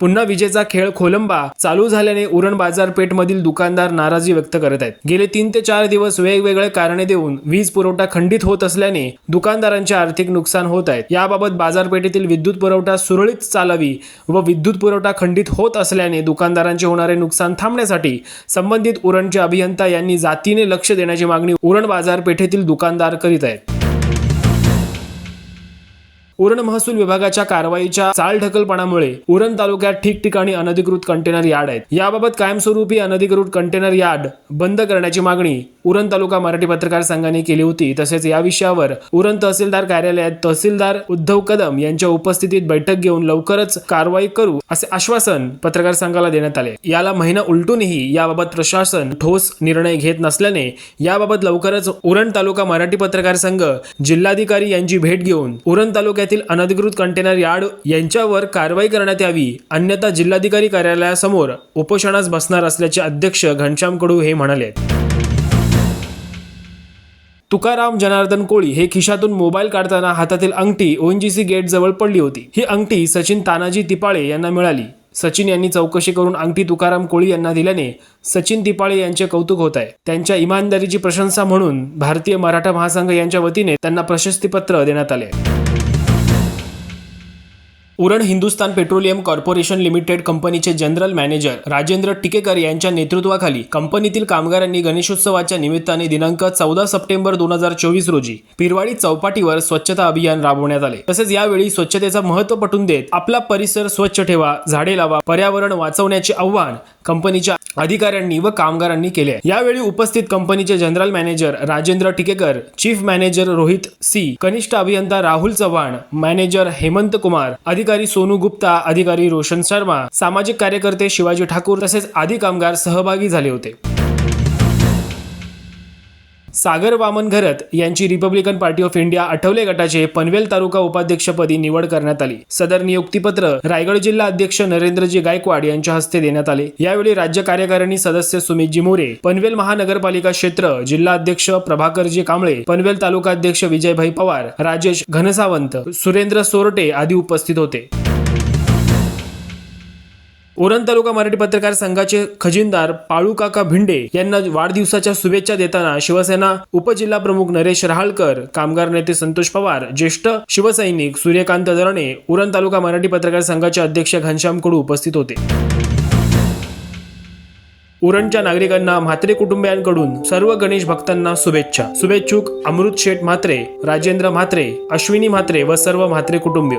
पुन्हा विजेचा खेळ खोलंबा चालू झाल्याने उरण बाजारपेठमधील दुकानदार नाराजी व्यक्त करत आहेत. गेले तीन ते चार दिवस वेगवेगळे कारणे देऊन वीज पुरवठा खंडित होत असल्याने दुकानदारांचे आर्थिक नुकसान होत आहेत याबाबत बाजारपेठेतील विद्युत पुरवठा सुरळीत चालावी व विद्युत पुरवठा खंडित होत असल्याने दुकानदारांचे होणारे नुकसान थांबण्यासाठी संबंधित उरणचे अभियंता यांनी जातीने लक्ष देण्याची मागणी उरण बाजारपेठेतील दुकानदार करीत आहेत. उरण महसूल विभागाच्या कारवाईच्या चालढकलपणामुळे उरण तालुक्यात ठिकठिकाणी अनधिकृत कंटेनर यार्ड आहेत. याबाबत कायमस्वरूपी अनधिकृत कंटेनर यार्ड बंद करण्याची मागणी उरण तालुका मराठी पत्रकार संघाने केली होती. तसेच या विषयावर उरण तहसीलदार कार्यालयात तहसीलदार उद्धव कदम यांच्या उपस्थितीत बैठक घेऊन लवकरच कारवाई करू असे आश्वासन पत्रकार संघाला देण्यात आले. याला महिना उलटूनही याबाबत प्रशासन ठोस निर्णय घेत नसल्याने याबाबत लवकरच उरण तालुका मराठी पत्रकार संघ जिल्हाधिकारी यांची भेट घेऊन उरण तालुक्यात जिल्ह्यातील अनधिकृत कंटेनर यार्ड यांच्यावर कारवाई करण्यात यावी अन्यथा जिल्हाधिकारी कार्यालयासमोर उपोषणास बसणार असल्याचे अध्यक्ष घनश्याम कडू हे म्हणाले. तुकाराम जनार्दन कोळी हे खिशातून मोबाईल काढताना हातातील अंगठी ओएनजीसी गेट जवळ पडली होती. ही अंगठी सचिन तानाजी तिपाळे यांना मिळाली. सचिन यांनी चौकशी करून अंगठी तुकाराम कोळी यांना दिल्याने सचिन तिपाळे यांचे कौतुक होत आहे. त्यांच्या इमानदारीची प्रशंसा म्हणून भारतीय मराठा महासंघ यांच्या वतीने त्यांना प्रशस्तीपत्र देण्यात आले. Uran Hindustan petroleum corporation limited कंपनीचे जनरल मॅनेजर राजेंद्र टिकेकर यांच्या नेतृत्वाखाली कंपनीतील कामगारांनी गणेशोत्सवाच्या निमित्ताने दिनांक चौदा सप्टेंबर दोन हजार चोवीस रोजी पिरवाडी चौपाटीवर स्वच्छता अभियान राबवण्यात आले. तसेच यावेळी स्वच्छतेचा महत्त्व पटून देत आपला परिसर स्वच्छ ठेवा झाडे लावा पर्यावरण वाचवण्याचे आव्हान कंपनीच्या अधिकाऱ्यांनी व कामगारांनी केले यावेळी उपस्थित कंपनीचे general manager Rajendra Tikekar chief manager Rohit C कनिष्ठ अभियंता राहुल चव्हाण मॅनेजर हेमंत कुमार अधिकारी सोनू गुप्ता अधिकारी रोशन शर्मा सामाजिक कार्यकर्ते शिवाजी ठाकूर तसेच आदी कामगार सहभागी झाले होते. सागर वामन घरत यांची republican party of India Athawale गटाचे पनवेल तालुका उपाध्यक्षपदी निवड करण्यात आली. सदर नियुक्तीपत्र रायगड जिल्हा अध्यक्ष नरेंद्रजी गायकवाड यांच्या हस्ते देण्यात आले. यावेळी राज्य कार्यकारिणी सदस्य सुमितजी मोरे पनवेल महानगरपालिका क्षेत्र जिल्हा अध्यक्ष प्रभाकरजी कांबळे पनवेल तालुका अध्यक्ष विजयभाई पवार राजेश घनसावंत सुरेंद्र सोरटे आदी उपस्थित होते. उरण तालुका मराठी पत्रकार संघाचे खजिनदार पाळूकाका भिंडे यांना वाढदिवसाच्या शुभेच्छा देताना शिवसेना उपजिल्हा प्रमुख नरेश रहाळकर कामगार नेते संतोष पवार ज्येष्ठ शिवसैनिक सूर्यकांत दरणे उरण तालुका मराठी पत्रकार संघाचे अध्यक्ष घनश्याम कडू उपस्थित होते. उरणच्या नागरिकांना म्हात्रे कुटुंबियांकडून सर्व गणेश भक्तांना शुभेच्छा. शुभेच्छुक अमृत शेठ म्हात्रे राजेंद्र म्हात्रे अश्विनी म्हात्रे व सर्व म्हात्रे कुटुंबीय.